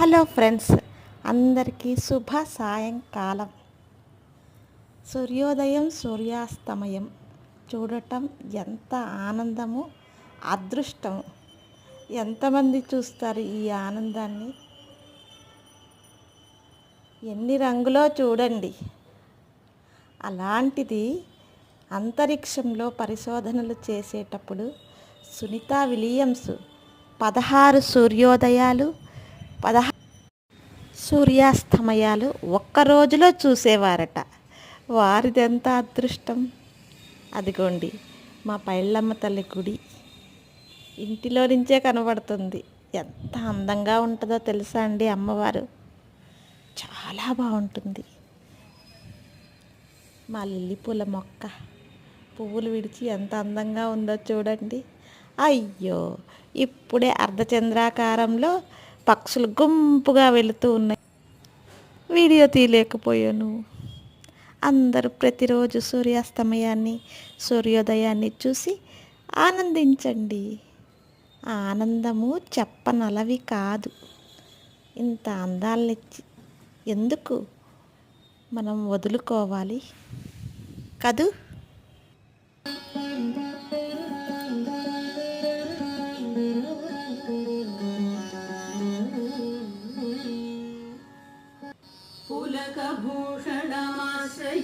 Hello friends అందరికీ శుభ సాయంకాలం. సూర్యోదయం సూర్యాస్తమయం చూడటం ఎంత ఆనందము అదృష్టం. ఎంతమంది చూస్తారు ఈ ఆనందాన్ని? ఎన్ని రంగులో చూడండి. అలాంటిది అంతరిక్షంలో పరిశోధనలు చేసేటప్పుడు సునీత విలియమ్స్ పదహారు సూర్యోదయాలు పదహా సూర్యాస్తమయాలు ఒక్క రోజులో చూసేవారట. వారిదెంత అదృష్టం? అదిగోండి మా పైళ్ళమ్మ తల్లి గుడి ఇంటిలో నుంచే కనబడుతుంది. ఎంత అందంగా ఉంటుందో తెలుసా అండి అమ్మవారు? చాలా బాగుంటుంది. మా లిల్లీ పూల మొక్క పువ్వులు విడిచి ఎంత అందంగా ఉందో చూడండి. అయ్యో ఇప్పుడే అర్ధచంద్రాకారంలో పక్షులు గుంపుగా వెళుతూ ఉన్నాయి. వీడియో తీయలేకపోయాను. అందరూ ప్రతిరోజు సూర్యాస్తమయాన్ని సూర్యోదయాన్ని చూసి ఆనందించండి. ఆనందము చెప్పనలవి కాదు. ఇంత అందాలనిచ్చి ఎందుకు మనం వదులుకోవాలి? కదూ? भूषणमाश्रयम्